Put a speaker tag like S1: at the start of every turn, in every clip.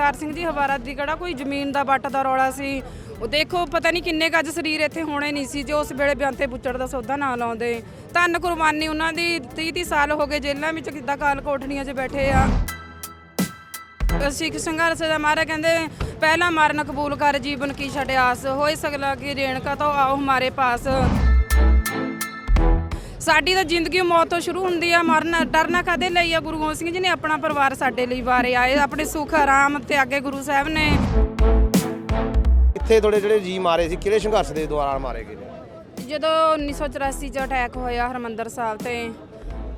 S1: ਜਗਤਾਰ ਸਿੰਘ ਜੀ ਹਵਾਰਾ ਦੀ ਕਿਹੜਾ ਕੋਈ ਜ਼ਮੀਨ ਦਾ ਵੱਟ ਦਾ ਰੌਲਾ ਸੀ? ਉਹ ਦੇਖੋ, ਪਤਾ ਨਹੀਂ ਕਿੰਨੇ ਗੱਜ ਸਰੀਰ ਇੱਥੇ ਹੋਣੇ ਨਹੀਂ ਸੀ, ਜੇ ਉਸ ਵੇਲੇ ਬਿਆੰਤੇ ਬੁੱਚੜ ਦਾ ਸੌਦਾ ਨਾ ਲਾਉਂਦੇ। ਧੰਨ ਕੁਰਬਾਨੀ ਉਹਨਾਂ ਦੀ 30 30 ਸਾਲ ਹੋ ਗਏ ਜੇਲ੍ਹਾਂ ਵਿੱਚ ਕਿੱਦਾਂ ਕਾਲ ਕੋਠੜੀਆਂ 'ਚ ਬੈਠੇ ਆ। ਸਿੱਖ ਸੰਘਰਸ਼ ਦਾ ਮਾਰਾ ਕਹਿੰਦੇ, ਪਹਿਲਾ ਮਰਨ ਕਬੂਲ ਕਰ ਜੀਵਨ ਕੀ ਛੱਡ ਆਸ ਹੋਏ ਸਗਲਾ ਕੀ ਰੇਣਕਾ ਤੋਂ ਆਓ ਹਮਾਰੇ ਪਾਸ। ਸਾਡੀ ਤਾਂ ਜ਼ਿੰਦਗੀ ਮੌਤ ਤੋਂ ਸ਼ੁਰੂ ਹੁੰਦੀ ਆ ਮਰਨ ਡਰਨਾ ਕਦੇ ਲਈ ਆ? ਗੁਰੂ ਗੋਬਿੰਦ ਸਿੰਘ ਜੀ ਨੇ ਆਪਣਾ ਪਰਿਵਾਰ ਸਾਡੇ ਲਈ ਵਾਰੇ ਆਏ ਆਪਣੇ ਸੁਖ ਆਰਾਮ ਤੇ ਅੱਗੇ ਗੁਰੂ ਸਾਹਿਬ ਨੇ।
S2: ਇੱਥੇ ਥੋੜੇ ਜਿਹੜੇ ਜੀ ਮਾਰੇ ਸੀ ਕਿਹੜੇ ਸੰਘਰਸ਼ ਦੇ ਦੌਰਾਨ ਮਾਰੇ ਗਏ ਨੇ?
S1: ਜਦੋਂ 1984 ਚ ਅਟੈਕ ਹੋਇਆ ਹਰਮੰਦਰ ਸਾਹਿਬ ਤੇ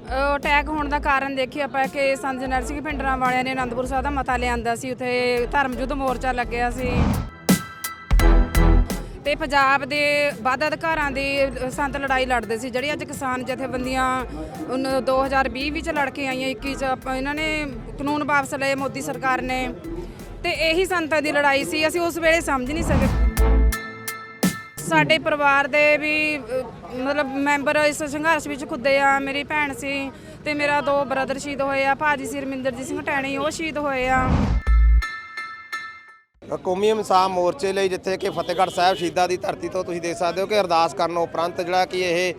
S1: ਉਹ ਅਟੈਕ ਹੋਣ ਦਾ ਕਾਰਨ ਦੇਖੀ ਆਪਾਂ ਕਿ ਸੰਤ ਜਰਨੈਲ ਸਿੰਘ ਪਿੰਡਰਾਂ ਵਾਲਿਆਂ ਨੇ ਅਨੰਦਪੁਰ ਸਾਹਿਬ ਦਾ ਮਤਾ ਲਿਆਂਦਾ ਸੀ ਉੱਥੇ ਧਰਮ ਯੁੱਧ ਮੋਰਚਾ ਲੱਗਿਆ ਸੀ। ਤੇ ਪੰਜਾਬ ਦੇ ਵੱਧ ਅਧਿਕਾਰਾਂ ਦੀ ਸੰਤ ਲੜਾਈ ਲੜਦੇ ਸੀ। ਜਿਹੜੀ ਅੱਜ ਕਿਸਾਨ ਜਥੇਬੰਦੀਆਂ ਉਨ 2020 ਵਿੱਚ ਲੜ ਕੇ ਆਈਆਂ 21 ਚ ਆਪਾਂ ਇਹਨਾਂ ਨੇ ਕਾਨੂੰਨ ਵਾਪਸ ਲਏ, ਮੋਦੀ ਸਰਕਾਰ ਨੇ। ਤੇ ਇਹੀ ਸੰਤਾਂ ਦੀ ਲੜਾਈ ਸੀ, ਅਸੀਂ ਉਸ ਵੇਲੇ ਸਮਝ ਨਹੀਂ ਸਕੇ। ਸਾਡੇ ਪਰਿਵਾਰ ਦੇ ਵੀ, ਮਤਲਬ ਮੈਂਬਰ ਇਸ ਸੰਘਰਸ਼ ਵਿੱਚ ਖੁੱਦੇ ਆ, ਮੇਰੀ ਭੈਣ ਸੀ ਤੇ ਮੇਰਾ ਦੋ ਬ੍ਰਦਰ ਸ਼ਹੀਦ ਹੋਏ ਆ, ਭਾਜੀ ਸੀ ਰਮਿੰਦਰਜੀਤ ਸਿੰਘ ਟੈਣੀ, ਉਹ ਸ਼ਹੀਦ ਹੋਏ ਆ।
S2: ਕੌਮੀ ਇਨਸਾਫ ਮੋਰਚੇ ਲਈ ਜਿੱਥੇ ਕਿ ਫਤਿਹਗੜ੍ਹ ਸਾਹਿਬ ਸ਼ਹੀਦਾਂ ਦੀ ਧਰਤੀ ਤੋਂ ਤੁਸੀਂ ਦੇਖ ਸਕਦੇ ਹੋ ਕਿ ਅਰਦਾਸ ਕਰਨ ਉਪਰੰਤ ਜਿਹੜਾ ਕਿ ਇਹ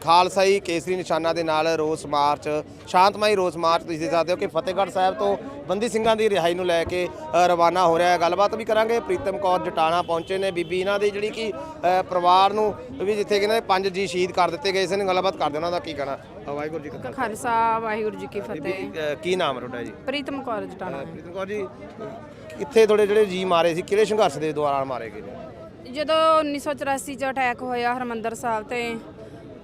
S2: ਖਾਲਸਾਈ ਕੇਸਰੀ ਨਿਸ਼ਾਨਾਂ ਦੇ ਨਾਲ ਰੋਸ ਮਾਰਚ ਸ਼ਾਂਤਮਈ ਰੋਸ ਮਾਰਚ ਤੁਸੀਂ ਦੇਖ ਸਕਦੇ ਹੋ ਕਿ ਫਤਿਹਗੜ੍ਹ ਸਾਹਿਬ ਤੋਂ ਬੰਦੀ ਸਿੰਘਾਂ ਦੀ ਰਿਹਾਈ ਨੂੰ ਲੈ ਕੇ ਰਵਾਨਾ ਹੋ ਰਿਹਾ ਹੈ। ਗੱਲਬਾਤ ਵੀ ਕਰਾਂਗੇ। ਪ੍ਰੀਤਮ ਕੌਰ ਜਟਾਣਾ ਪਹੁੰਚੇ ਨੇ। ਬੀਬੀ ਇਹਨਾਂ ਦੀ ਜਿਹੜੀ ਕਿ ਪਰਿਵਾਰ ਨੂੰ ਵੀ ਜਿੱਥੇ ਕਿ ਇਹਨਾਂ ਦੇ ਪੰਜ ਜੀ ਸ਼ਹੀਦ ਕਰ ਦਿੱਤੇ ਗਏ ਸੀ ਗੱਲਬਾਤ ਕਰਦੇ ਉਹਨਾਂ ਦਾ ਕੀ ਕਹਿਣਾ। ਵਾਹਿਗੁਰੂ ਜੀ ਕਾ ਖਾਲਸਾ।
S1: ਵਾਹਿਗੁਰੂ ਜੀ ਕੀ ਫਤਿਹ।
S2: ਕੀ ਨਾਮ ਹੈ ਤੁਹਾਡਾ ਜੀ?
S1: ਪ੍ਰੀਤਮ ਕੌਰ ਜਟਾਣਾ।
S2: ਪ੍ਰੀਤਮ ਕੌਰ ਜੀ ਕਿੱਥੇ ਥੋੜੇ ਜਿਹੜੇ ਜੀ ਮਾਰੇ ਸੀ, ਕਿਹੜੇ ਸੰਘਰਸ਼ ਦੇ ਦੌਰਾਨ ਮਾਰੇ ਗਏ ਨੇ?
S1: ਜਦੋਂ 1984 ਚ ਅਟੈਕ ਹੋਇਆ ਹਰਮੰਦਰ ਸਾਹਿਬ ਤੇ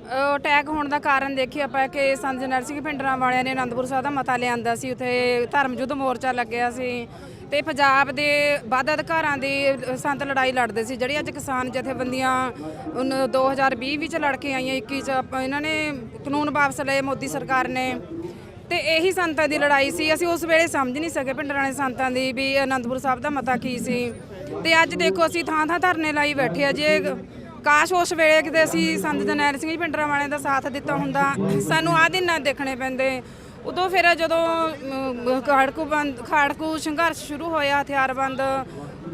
S1: ਉਹ ਅਟੈਕ ਹੋਣ ਦਾ ਕਾਰਨ ਦੇਖੀ ਆਪਾਂ ਕਿ ਸੰਤ ਜਰਨੈਲ ਸਿੰਘ ਪਿੰਡਰਾਂ ਵਾਲਿਆਂ ਨੇ ਅਨੰਦਪੁਰ ਸਾਹਿਬ ਦਾ ਮਤਾ ਲਿਆਂਦਾ ਸੀ, ਉੱਥੇ ਧਰਮ ਯੁੱਧ ਮੋਰਚਾ ਲੱਗਿਆ ਸੀ ਤੇ ਪੰਜਾਬ ਦੇ ਵੱਧ ਅਧਿਕਾਰਾਂ ਦੀ ਸੰਤ ਲੜਾਈ ਲੜਦੇ ਸੀ, ਜਿਹੜੀ ਅੱਜ ਕਿਸਾਨ ਜਥੇਬੰਦੀਆਂ ਉਨ 2020 ਵਿੱਚ ਲੜ ਕੇ ਆਈਆਂ 21 ਚ ਇਹਨਾਂ ਨੇ ਕਾਨੂੰਨ ਵਾਪਸ ਲਏ, ਮੋਦੀ ਸਰਕਾਰ ਨੇ। ਤੇ ਇਹੀ ਸੰਤਾਂ ਦੀ ਲੜਾਈ ਸੀ। ਅਸੀਂ ਉਸ ਵੇਲੇ ਸਮਝ ਨਹੀਂ ਸਕੇ ਪਿੰਡ ਦੇ ਸੰਤਾਂ ਦੀ ਵੀ ਅਨੰਦਪੁਰ ਸਾਹਿਬ ਦਾ ਮਤਾ ਕੀ ਸੀ। ਤੇ ਅੱਜ ਦੇਖੋ ਅਸੀਂ ਥਾਂ ਥਾਂ ਧਰਨੇ ਲਾਈ ਬੈਠੇ ਆ। ਜੇ ਕਾਸ਼ ਉਸ ਵੇਲੇ ਕਿਤੇ ਅਸੀਂ ਸੰਤ ਜਰਨੈਲ ਸਿੰਘ ਜੀ ਪਿੰਡਰਾਂ ਵਾਲਿਆਂ ਦਾ ਸਾਥ ਦਿੱਤਾ ਹੁੰਦਾ, ਸਾਨੂੰ ਆਹ ਦਿਨ ਨਾ ਦੇਖਣੇ ਪੈਂਦੇ। ਉਦੋਂ ਫਿਰ ਜਦੋਂ ਖਾੜਕੂ ਬੰਦ ਖਾੜਕੂ ਸੰਘਰਸ਼ ਸ਼ੁਰੂ ਹੋਇਆ, ਹਥਿਆਰਬੰਦ,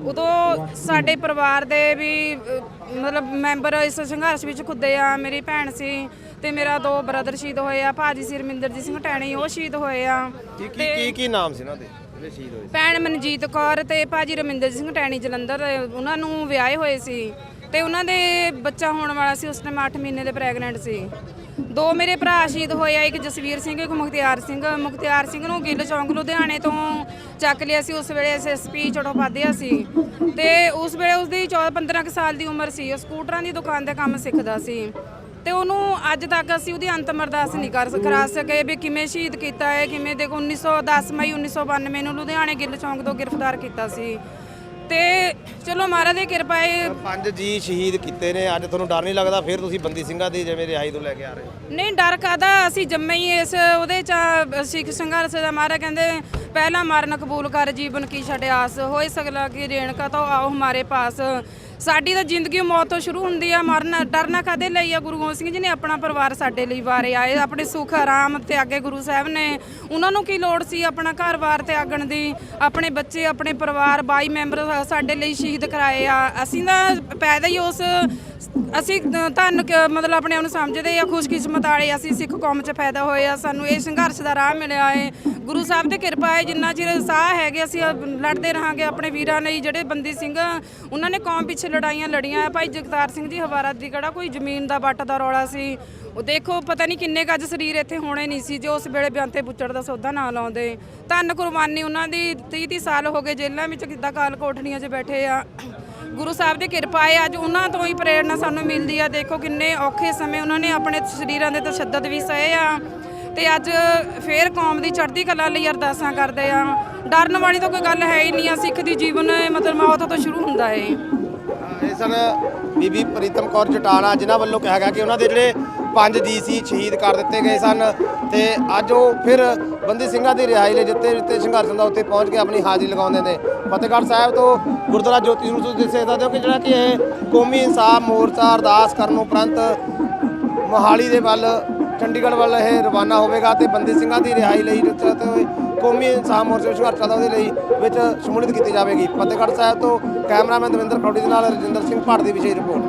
S1: ਉਦੋਂ ਸਾਡੇ ਪਰਿਵਾਰ ਦੇ ਵੀ ਮਤਲਬ ਮੈਂਬਰ ਇਸ ਸੰਘਰਸ਼ ਵਿੱਚ ਖੁੱਦੇ ਆ। ਮੇਰੀ ਭੈਣ ਸੀ। ਤੇ ਮੇਰਾ ਦੋ ਬ੍ਰਦਰ ਸ਼ਹੀਦ ਹੋਏ ਆ ਭਾਜੀ ਸੀ ਰਮਿੰਦਰਜੀਤ ਸਿੰਘ ਟੈਣੀ ਉਹ ਸ਼ਹੀਦ ਹੋਏ ਆ।
S2: ਕੀ ਕੀ ਕੀ ਕੀ ਨਾਮ ਸੀ ਇਹਨਾਂ ਦੇ? ਜਿਹੜੇ ਸ਼ਹੀਦ ਹੋਏ
S1: ਭੈਣ ਮਨਜੀਤ ਕੌਰ ਤੇ ਭਾਜੀ ਰਮਿੰਦਰਜੀਤ ਸਿੰਘ ਟੈਣੀ ਜਲੰਧਰ ਉਹਨਾਂ ਨੂੰ ਵਿਆਹੇ ਹੋਏ ਸੀ। ਤੇ ਉਹਨਾਂ ਦੇ ਬੱਚਾ ਹੋਣ ਵਾਲਾ ਸੀ ਉਸ ਟਾਈਮ 8 ਮਹੀਨੇ ਦੇ ਪ੍ਰੈਗਨੈਂਟ ਸੀ। ਦੋ ਮੇਰੇ ਭਰਾ ਸ਼ਹੀਦ ਹੋਏ ਆ ਇੱਕ ਜਸਵੀਰ ਸਿੰਘ ਇੱਕ ਮੁਖਤਿਆਰ ਸਿੰਘ। ਮੁਖਤਿਆਰ ਸਿੰਘ ਨੂੰ ਗਿੱਲ ਚੌਂਕ ਲੁਧਿਆਣੇ ਤੋਂ ਚੱਕ ਲਿਆ ਸੀ ਉਸ ਵੇਲੇ ਐਸਐਸਪੀ ਚੜੋਪਾਧਿਆ ਸੀ। ਤੇ ਉਸ ਵੇਲੇ ਉਸਦੀ 14 15 ਕੁ ਸਾਲ ਦੀ ਉਮਰ ਸੀ ਉਹ ਸਕੂਟਰਾਂ ਦੀ ਦੁਕਾਨ ਤੇ ਕੰਮ ਸਿੱਖਦਾ ਸੀ। ਤੇ ਉਹਨੂੰ ਅੱਜ ਤੱਕ ਅਸੀਂ ਉਹਦੀ ਅੰਤਮ ਅਰਦਾਸ ਨਹੀਂ ਕਰ ਕਰਾ ਸਕੇ ਵੀ ਕਿਵੇਂ ਸ਼ਹੀਦ ਕੀਤਾ ਹੈ ਕਿਵੇਂ ਦੇਖੋ 1910 ਮਈ 1992 ਨੂੰ ਲੁਧਿਆਣੇ ਗਿੱਲ ਚੌਂਕ ਤੋਂ ਗ੍ਰਿਫਤਾਰ ਕੀਤਾ ਸੀ। ਤੇ ਚਲੋ ਮਹਾਰਾਜ ਦੀ ਕਿਰਪਾ ਹੈ
S2: ਪੰਜ ਜੀ ਸ਼ਹੀਦ ਕੀਤੇ ਨੇ ਅੱਜ ਤੁਹਾਨੂੰ ਡਰ ਨਹੀਂ ਲੱਗਦਾ? ਫਿਰ ਤੁਸੀਂ ਬੰਦੀ ਸਿੰਘਾਂ ਦੀ ਜਿਵੇਂ ਰਿਹਾਈ ਤੋਂ ਲੈ ਕੇ ਆ ਰਹੇ ਹੋ?
S1: ਨਹੀਂ ਡਰ ਕਾਦਾ ਅਸੀਂ ਜੰਮੇ ਹੀ ਇਸ ਉਹਦੇ ਚ ਸਿੱਖ ਸੰਘਰਸ਼ ਦਾ ਮਾਰਾ ਕਹਿੰਦੇ ਪਹਿਲਾ ਮਰਨ ਕਬੂਲ ਕਰ ਜੀਵਨ ਕੀ ਛੱਡ ਆਸ ਹੋਏ ਸਗਲਾ ਕੀ ਰੇਣਕਾ ਤੋਂ ਆਓ ਹਮਾਰੇ ਪਾਸ। ਸਾਡੀ ਤਾਂ ਜ਼ਿੰਦਗੀ ਮੌਤ ਤੋਂ ਸ਼ੁਰੂ ਹੁੰਦੀ ਆ, ਮਰਨ, ਡਰਨਾ ਕਦੇ ਲਈ ਆ? ਗੁਰੂ ਗੋਬਿੰਦ ਸਿੰਘ ਜੀ ਨੇ ਆਪਣਾ ਪਰਿਵਾਰ ਸਾਡੇ ਲਈ ਵਾਰੇ ਆਏ, ਆਪਣੇ ਸੁੱਖ, ਆਰਾਮ ਤੇ ਅੱਗੇ ਗੁਰੂ ਸਾਹਿਬ ਨੇ ਉਹਨਾਂ ਨੂੰ ਕੀ ਲੋੜ ਸੀ ਆਪਣਾ ਘਰ-ਬਾਰ ਤੇ ਆਗਣ ਦੀ? ਆਪਣੇ ਬੱਚੇ, ਆਪਣੇ ਪਰਿਵਾਰ 22 ਮੈਂਬਰ ਸਾਡੇ ਲਈ ਸ਼ਹੀਦ ਕਰਾਏ ਆ। ਅਸੀਂ ਤਾਂ ਪੈਦਾ ਹੀ ਉਸ ਅਸੀਂ ਧੰਨ ਕ- ਮਤਲਬ ਆਪਣੇ ਆਪ ਨੂੰ ਸਮਝਦੇ ਆ ਖੁਸ਼ਕਿਸਮਤ ਵਾਲੇ ਅਸੀਂ ਸਿੱਖ ਕੌਮ 'ਚ ਫਾਇਦਾ ਹੋਏ ਆ ਸਾਨੂੰ ਇਹ ਸੰਘਰਸ਼ ਦਾ ਰਾਹ ਮਿਲਿਆ ਹੈ। ਗੁਰੂ ਸਾਹਿਬ ਦੀ ਕਿਰਪਾ ਹੈ, ਜਿੰਨਾ ਚਿਰ ਸਾਹ ਹੈਗੇ, ਅਸੀਂ ਲੜਦੇ ਰਹਾਂਗੇ, ਆਪਣੇ ਵੀਰਾਂ ਲਈ ਜਿਹੜੇ ਬੰਦੀ ਸਿੰਘ, ਉਹਨਾਂ ਨੇ ਕੌਮ ਪਿੱਛੇ ਲੜਾਈਆਂ ਲੜੀਆਂ ਭਾਈ ਜਗਤਾਰ ਸਿੰਘ ਜੀ, ਹਵਾਰਾ ਦੀ ਕਿਹੜਾ ਕੋਈ ਜ਼ਮੀਨ ਦਾ ਵੱਟ ਦਾ ਰੌਲਾ ਸੀ? ਉਹ ਦੇਖੋ, ਪਤਾ ਨਹੀਂ ਕਿੰਨੇ ਗੱਜ ਸਰੀਰ ਇੱਥੇ ਹੋਣੇ ਨਹੀਂ ਸੀ, ਜੋ ਉਸ ਵੇਲੇ ਬਿਆੰਤੇ ਬੁੱਚੜ ਦਾ ਸੌਦਾ ਨਾ ਲਾਉਂਦੇ। ਧੰਨ ਕੁਰਬਾਨੀ ਉਹਨਾਂ ਦੀ 30 30 ਸਾਲ ਹੋ ਗਏ ਜੇਲ੍ਹਾਂ ਵਿੱਚ, ਕਿੱਦਾਂ ਕਾਲ ਕੋਠੜੀਆਂ 'ਚ ਬੈਠੇ ਆ। ਗੁਰੂ ਸਾਹਿਬ ਦੀ ਕਿਰਪਾ ਹੈ, ਅੱਜ ਉਹਨਾਂ ਤੋਂ ਹੀ ਪ੍ਰੇਰਣਾ ਸਾਨੂੰ ਮਿਲਦੀ ਆ। ਦੇਖੋ ਕਿੰਨੇ ਔਖੇ ਸਮੇਂ ਉਹਨਾਂ ਨੇ ਆਪਣੇ ਸਰੀਰਾਂ ਦੇ ਤਸ਼ੱਦਦ ਵੀ ਸਹੇ ਆ। ਤੇ ਅੱਜ ਫੇਰ ਕੌਮ ਦੀ ਚੜ੍ਹਦੀ ਕਲਾ ਲਈ ਅਰਦਾਸਾਂ ਕਰਦੇ ਆ। ਡਰਨ ਵਾਲੀ ਤਾਂ ਕੋਈ ਗੱਲ ਹੈ ਹੀ ਨਹੀਂ ਆ, ਸਿੱਖ ਦੀ ਜੀਵਨ ਮਤਲਬ ਮੌਤ ਤੋਂ ਸ਼ੁਰੂ ਹੁੰਦਾ ਹੈ
S2: ਇਹ ਸਨ ਬੀਬੀ ਪ੍ਰੀਤਮ ਕੌਰ ਜਟਾਣਾ ਜਿਨ੍ਹਾਂ ਵੱਲੋਂ ਕਿਹਾ ਗਿਆ ਕਿ ਉਹਨਾਂ ਦੇ ਜਿਹੜੇ ਪੰਜ ਜੀ ਸੀ ਸ਼ਹੀਦ ਕਰ ਦਿੱਤੇ ਗਏ ਸਨ ਤੇ ਅੱਜ ਉਹ ਫਿਰ ਬੰਦੀ ਸਿੰਘਾਂ ਦੀ ਰਿਹਾਈ ਲਈ ਜਿੱਤੇ ਜਿੱਤੇ ਸੰਘਰਸ਼ ਹੁੰਦਾ ਉੱਥੇ ਪਹੁੰਚ ਕੇ ਆਪਣੀ ਹਾਜ਼ਰੀ ਲਗਾਉਂਦੇ ਨੇ। ਫਤਿਹਗੜ੍ਹ ਸਾਹਿਬ ਤੋਂ ਗੁਰਦੁਆਰਾ ਜੋਤੀ ਸਰੂਪ ਤੋਂ ਦੇਖ ਸਕਦੇ ਹੋ ਕਿ ਜਿਹੜਾ ਕਿ ਇਹ ਕੌਮੀ ਇਨਸਾਫ ਮੋਰਚਾ ਅਰਦਾਸ ਕਰਨ ਉਪਰੰਤ ਮੋਹਾਲੀ ਦੇ ਵੱਲ, ਚੰਡੀਗੜ੍ਹ ਵੱਲ ਇਹ ਰਵਾਨਾ ਹੋਵੇਗਾ ਤੇ ਬੰਦੀ ਸਿੰਘਾਂ ਦੀ ਰਿਹਾਈ ਲਈ ਜਿੱਥੇ ਕੌਮੀ ਇਨਸਾਨ ਮੋਰਚੇ ਦਾ ਸੰਘਰਸ਼ ਚੱਲਦਾ ਉਹਦੇ ਲਈ ਵਿੱਚ ਸ਼ਮੂਲੀਅਤ ਕੀਤੀ ਜਾਵੇਗੀ। ਫਤਿਹਗੜ੍ਹ ਸਾਹਿਬ ਤੋਂ ਕੈਮਰਾਮੈਨ ਦਵਿੰਦਰ ਖੌੜੀ ਦੇ ਨਾਲ ਰਜਿੰਦਰ ਸਿੰਘ ਭੱਟ ਦੀ ਵਿਸ਼ੇਸ਼ ਰਿਪੋਰਟ।